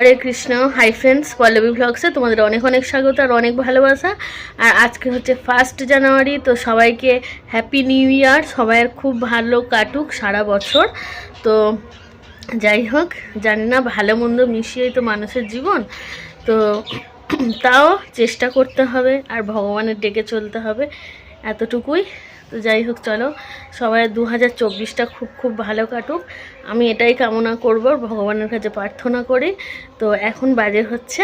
হরে Krishna hi friends Pallavi ভ্লগসে তোমাদের অনেক অনেক স্বাগত আর অনেক ভালোবাসা। আর আজকে হচ্ছে ফার্স্ট জানুয়ারি তো সবাইকে হ্যাপি নিউ ইয়ার সবাইয়ের খুব ভালো কাটুক সারা বছর। তো যাই হোক, জানি না, ভালো মন্দ মিশিয়েই তো মানুষের জীবন। তো তাও চেষ্টা করতে হবে আর ভগবানের ডেকে চলতে হবে। এতটুকুই। তো যাই হোক, চলো। সবাই দু হাজার চব্বিশটা খুব খুব ভালো কাটুক। আমি এটাই কামনা করব, ভগবানের কাছে প্রার্থনা করি। তো এখন বাজে হচ্ছে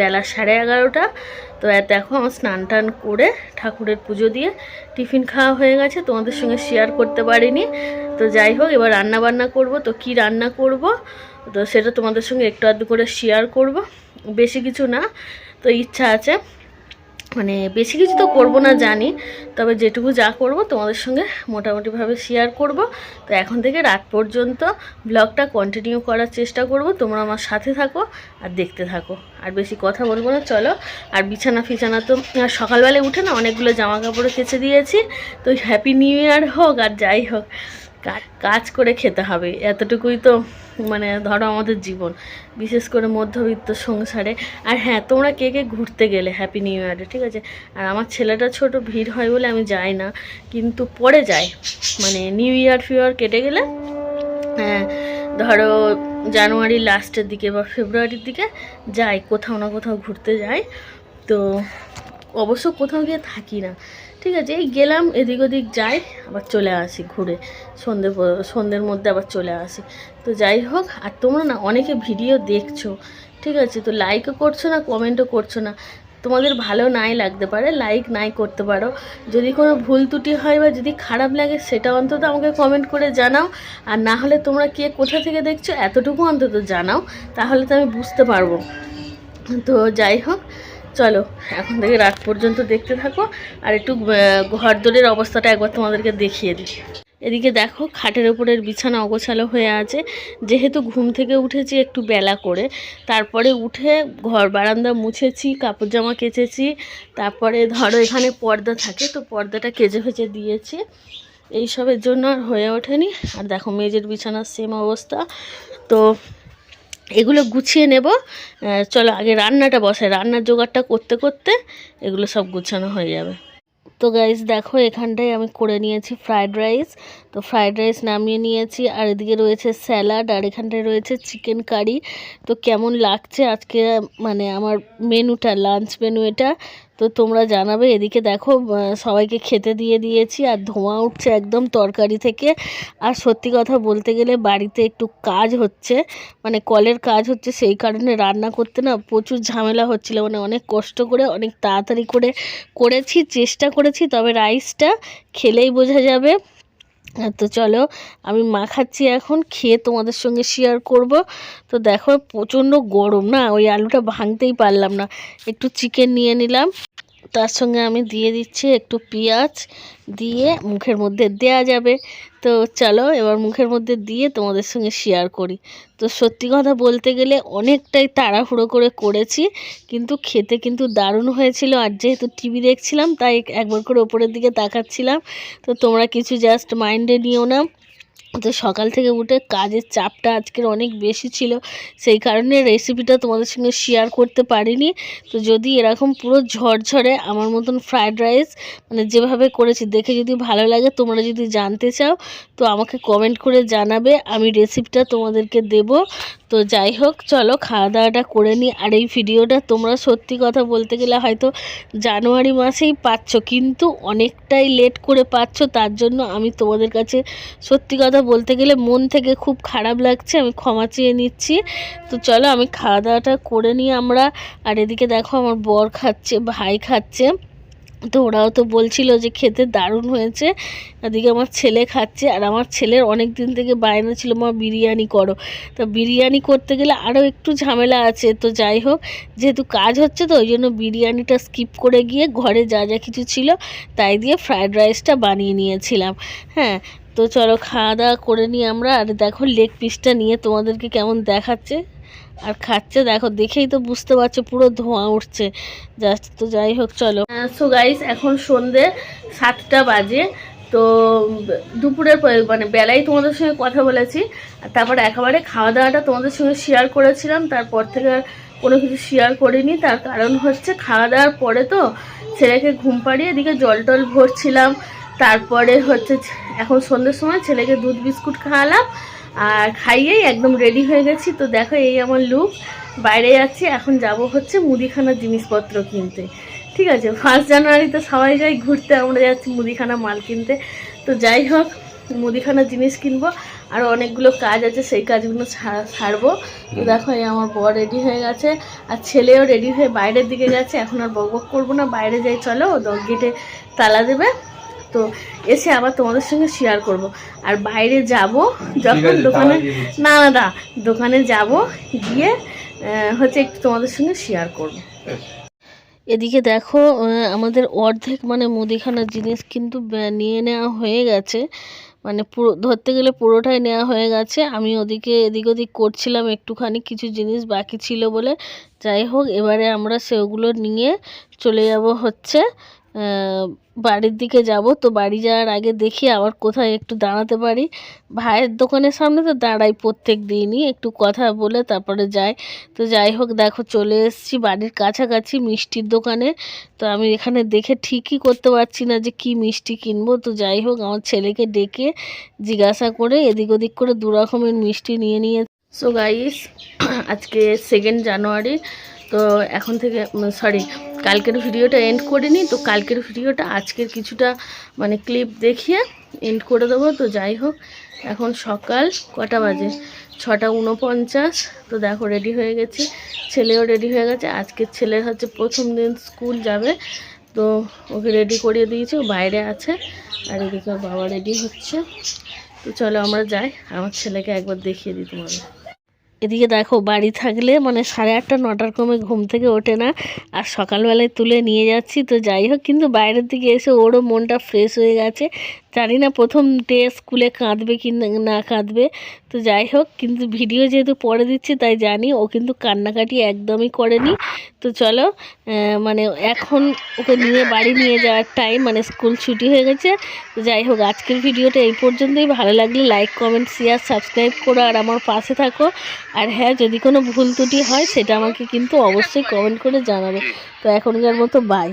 বেলা সাড়ে এগারোটা। তো এত এখন আমার স্নান টান করে ঠাকুরের পুজো দিয়ে টিফিন খাওয়া হয়ে গেছে। তোমাদের সঙ্গে শেয়ার করতে পারিনি। তো যাই হোক, এবার রান্না বান্না করব। তো কি রান্না করব? তো সেটা তোমাদের সঙ্গে একটু আধটু করে শেয়ার করব। বেশি কিছু না। তো ইচ্ছা আছে। মানে বেশি কিছু তো করব না জানি, তবে যেটুকু যা করব তোমাদের সঙ্গে মোটামুটিভাবে শেয়ার করব। তো এখন থেকে রাত পর্যন্ত ব্লগটা কন্টিনিউ করার চেষ্টা করব, তোমরা আমার সাথে থাকো আর দেখতে থাকো। আর বেশি কথা বলব না, চলো। আর বিছানা ফিছানা তো সকালবেলায় উঠে না অনেকগুলো জামা কাপড় কেচে দিয়েছি। তো হ্যাপি নিউ ইয়ার হোক আর যাই হোক। কাজ করে খেতে হবে। এতটুকুই তো মানে ধরো আমাদের জীবন। বিশেষ করে মধ্যবিত্ত সংসারে। আর হ্যাঁ তোমরা কে কে ঘুরতে গেলে হ্যাপি নিউ ইয়ারে ঠিক আছে? আর আমার ছেলেটা ছোট ভিড় হয় বলে আমি যাই না। কিন্তু পরে যাই। মানে নিউ ইয়ার ফিউয়ার কেটে গেলে হ্যাঁ ধরো জানুয়ারি লাস্টের দিকে বা ফেব্রুয়ারির দিকে যাই। কোথাও না কোথাও ঘুরতে যাই। তো অবশ্য কোথাও গিয়ে থাকি না। ঠিক আছে, এই গেলাম, এদিক ওদিক যাই, আবার চলে আসি ঘুরে। সন্ধে প- সন্ধ্যের মধ্যে আবার চলে আসি। তো যাই হোক, আর তোমরা না অনেকে ভিডিও দেখছ, ঠিক আছে? তো লাইকও করছ না কমেন্টও করছ না, তোমাদের ভালো নাই লাগতে পারে লাইক নাই করতে পারো। যদি কোনো ভুল ত্রুটি হয় বা যদি খারাপ লাগে, সেটা অন্তত আমাকে কমেন্ট করে জানাও। আর না হলে তোমরা কে কোথা থেকে দেখছ, এতটুকু অন্তত জানাও, তাহলে তো আমি বুঝতে পারব। তো যাই হোক চলো, এখন থেকে রাত পর্যন্ত দেখতে থাকো, আর একটু ঘর দোরের অবস্থাটা একবার তোমাদেরকে দেখিয়ে দিই। এদিকে দেখো, খাটের ওপরের বিছানা অগোছালো হয়ে আছে। যেহেতু ঘুম থেকে উঠেছি একটু বেলা করে, তারপরে উঠে ঘর বারান্দা মুছেছি, কাপড় জামা কেচেছি, তারপরে ধরো এখানে পর্দা থাকে, তো পর্দাটা কেচে ফেচে দিয়েছি। এইসবের জন্য আর হয়ে ওঠেনি। আর দেখো, মেজের বিছানার সেম অবস্থা। তো এগুলো গুছিয়ে নেব। চলো আগে রান্নাটা বসে রান্নার জোগাড়টা করতে করতে এগুলো সব গুছানো হয়ে যাবে। তো গাইস দেখো এখানটায় আমি করে নিয়েছি ফ্রায়েড রাইস তো ফ্রায়েড রাইস নামিয়ে নিয়েছি আর এদিকে রয়েছে স্যালাড আর এখানটায় রয়েছে চিকেন কারি তো কেমন লাগছে আজকে মানে আমার মেনুটা লাঞ্চ মেনু এটা? তো তোমরা জানাবে। এদিকে দেখো সবাইকে খেতে দিয়ে দিয়েছি আর ধোঁয়া উঠছে একদম তরকারি থেকে। আর সত্যি কথা বলতে গেলে বাড়িতে একটু কাজ হচ্ছে মানে কলের কাজ হচ্ছে সেই কারণে রান্না করতে না প্রচুর ঝামেলা হচ্ছিল। মানে অনেক কষ্ট করে, অনেক তাড়াতাড়ি করে করেছি, চেষ্টা করেছি, তবে রাইসটা খেলেই বোঝা যাবে। তো চলো, আমি মা খাচ্ছি এখন, খেয়ে তোমাদের সঙ্গে শেয়ার করব। তো দেখো, প্রচণ্ড গরম না? ওই আলুটা ভাঙতেই পারলাম না। একটু চিকেন নিয়ে নিলাম। তার সঙ্গে আমি দিয়ে দিচ্ছি একটু পেঁয়াজ দিয়ে মুখের মধ্যে দেয়া যাবে। তো চলো এবার মুখের মধ্যে দিয়ে তোমাদের সঙ্গে শেয়ার করি। তো সত্যি কথা বলতে গেলে অনেকটাই তাড়াহুড়ো করে করেছি, কিন্তু খেতে কিন্তু দারুণ হয়েছিল। আর যেহেতু টিভি দেখছিলাম, তাই একবার করে ওপরের দিকে তাকাচ্ছিলাম। তো তোমরা কিছু জাস্ট মাইন্ডে নিও না। তো সকাল থেকে উঠে কাজের চাপটা আজকের অনেক বেশি ছিল। সেই কারণে রেসিপিটা তোমাদের সঙ্গে শেয়ার করতে পারিনি। তো যদি এরকম পুরো ঝরঝরে আমার মতন ফ্রায়েড রাইস মানে যেভাবে করেছি, দেখে যদি ভালো লাগে, তোমরা যদি জানতে চাও, তো আমাকে কমেন্ট করে জানাবে, আমি রেসিপিটা তোমাদেরকে দেব। তো যাই হোক, চলো খাওয়া দাওয়াটা করে নিই আর এই ভিডিওটা তোমরা সত্যি কথা বলতে গেলে হয়তো জানুয়ারি মাসেই পাচ্ছ, কিন্তু অনেকটাই লেট করে পাচ্ছ, তার জন্য আমি তোমাদের কাছে সত্যি কথা বলতে গেলে মন থেকে খুব খারাপ লাগছে, আমি ক্ষমা চেয়ে নিচ্ছি। তো চলো আমি খাওয়া দাওয়াটা করে নিই আমরা। আর এদিকে দেখো আমার বর খাচ্ছে, ভাই খাচ্ছে। তো ওরাও তো বলছিল যে খেতে দারুণ হয়েছে। এদিকে আমার ছেলে খাচ্ছে, আর আমার ছেলের অনেক দিন থেকে বায়না ছিল, মা, বিরিয়ানি করো। তো বিরিয়ানি করতে গেলে আরও একটু ঝামেলা আছে। তো যাই হোক, যেহেতু কাজ হচ্ছে তো, ওই জন্য বিরিয়ানিটা স্কিপ করে গিয়ে ঘরে যা যা কিছু ছিল, তাই দিয়ে ফ্রায়েড রাইসটা বানিয়ে নিয়েছিলাম। হ্যাঁ তো চলো খাওয়া দাওয়া করে নিই আমরা। আর দেখো লেগ পিসটা নিয়ে তোমাদেরকে কেমন দেখাচ্ছে। আর খাচ্ছে, দেখো দেখেই তো বুঝতে পারছ পুরো ধোঁয়া উঠছে। জাস্ট তো যাই হোক, চলো। সো গাইস এখন সন্ধে সাতটা বাজে। তো দুপুরের পরে মানে বেলায় তোমাদের সঙ্গে কথা বলেছি। আর তারপরে একেবারে খাওয়া দাওয়াটা তোমাদের সঙ্গে শেয়ার করেছিলাম। তারপর থেকে কোনো কিছু শেয়ার করিনি। তার কারণ হচ্ছে খাওয়া দাওয়ার পরে তো ছেলেকে ঘুম পাড়িয়ে এদিকে জল টল ভরছিলাম। তারপরে হচ্ছে এখন সন্ধ্যের সময় ছেলেকে দুধ বিস্কুট খাওয়ালাম আর খাইয়েই একদম রেডি হয়ে গেছি। তো দেখো এই আমার লুক বাইরে যাচ্ছি এখন যাব হচ্ছে মুদিখানার জিনিসপত্র কিনতে। ঠিক আছে ফার্স্ট জানুয়ারিতে সবাই যাই ঘুরতে আমরা যাচ্ছি মুদিখানা মাল কিনতে। তো যাই হোক মুদিখানার জিনিস কিনবো। আর অনেকগুলো কাজ আছে সেই কাজগুলো সারবো। তো দেখো এই আমার বর রেডি হয়ে গেছে। আর ছেলেও রেডি হয়ে বাইরের দিকে গেছে এখন আর বক বক করব না বাইরে যাই চলো গেটে তালা দেবে। তো এসে আবার তোমাদের সঙ্গে শেয়ার করব। আর বাইরে যাব যখন দোকানে না না না দোকানে যাব গিয়ে হচ্ছে একটু তোমাদের সঙ্গে শেয়ার করব। এদিকে দেখো আমাদের অর্ধেক মানে মুদিখানার জিনিস কিন্তু নিয়ে নেওয়া হয়ে গেছে। মানে পুরো ধরতে গেলে পুরোটাই নেওয়া হয়ে গেছে। আমি ওদিকে এদিক ওদিক করছিলাম একটুখানি কিছু জিনিস বাকি ছিল বলে। যাই হোক এবারে আমরা সেগুলো নিয়ে চলে যাব হচ্ছে। বাড়ির দিকে যাব। তো বাড়ি যাওয়ার আগে দেখি আবার কোথায় একটু দাঁড়াতে পারি। ভাইয়ের দোকানের সামনে তো দাঁড়াই প্রত্যেক দিনই, একটু কথা বলে তারপরে যাই। তো যাই হোক, দেখো চলে এসেছি বাড়ির কাছাকাছি মিষ্টির দোকানে। তো আমি এখানে দেখে ঠিকই করতে পারছি না যে কি মিষ্টি কিনবো। তো যাই হোক, আমার ছেলেকে ডেকে জিজ্ঞাসা করে এদিক ওদিক করে দু রকমের মিষ্টি নিয়ে নিয়ে সো গাইস আজকে সেকেন্ড জানুয়ারি তো এখন থেকে সরি কালকের ভিডিওটা এন্ড করিনি তো কালকের ভিডিওটা আজকের কিছুটা মানে ক্লিপ দেখিয়ে এন্ড করে দেবো, তো যাই হোক, এখন সকাল কটা বাজে? ছটা উনপঞ্চাশ, তো দেখো রেডি হয়ে গেছি, ছেলেও রেডি হয়ে গেছে, আজকের ছেলের হচ্ছে প্রথম দিন স্কুল যাবে, তো ওকে রেডি করিয়ে দিয়েছি, ও বাইরে আছে, আর এদিকে বাবা রেডি হচ্ছে, তো চলো আমরা যাই, আমার ছেলেকে একবার দেখিয়ে দিই তোমাদের। এদিকে দেখো, বাড়ি থাকলে মানে সাড়ে আটটা, নটার কমে ঘুম থেকে ওঠে না। আর সকালবেলায় তুলে নিয়ে যাচ্ছি, তো যাই হোক, কিন্তু বাইরের দিকে এসে ওরও মনটা ফ্রেশ হয়ে গেছে। জানি না প্রথম ডে স্কুলে কাঁদবে কি না- কাঁদবে। তো যাই হোক, কিন্তু ভিডিও যেহেতু পরে দিচ্ছি, তাই জানি ও কিন্তু কান্নাকাটি একদমই করেনি। তো চলো মানে এখন ওকে নিয়ে বাড়ি নিয়ে যাওয়ার টাইম মানে স্কুল ছুটি হয়ে গেছে। তো যাই হোক, আজকের ভিডিওটা এই পর্যন্তই। ভালো লাগলে লাইক কমেন্ট শেয়ার সাবস্ক্রাইব করো। আর আমার পাশে থাকো। আর হ্যাঁ যদি কোনো ভুল ত্রুটি হয় সেটা আমাকে কিন্তু অবশ্যই কমেন্ট করে জানাবে। তো এখনকার মতো বাই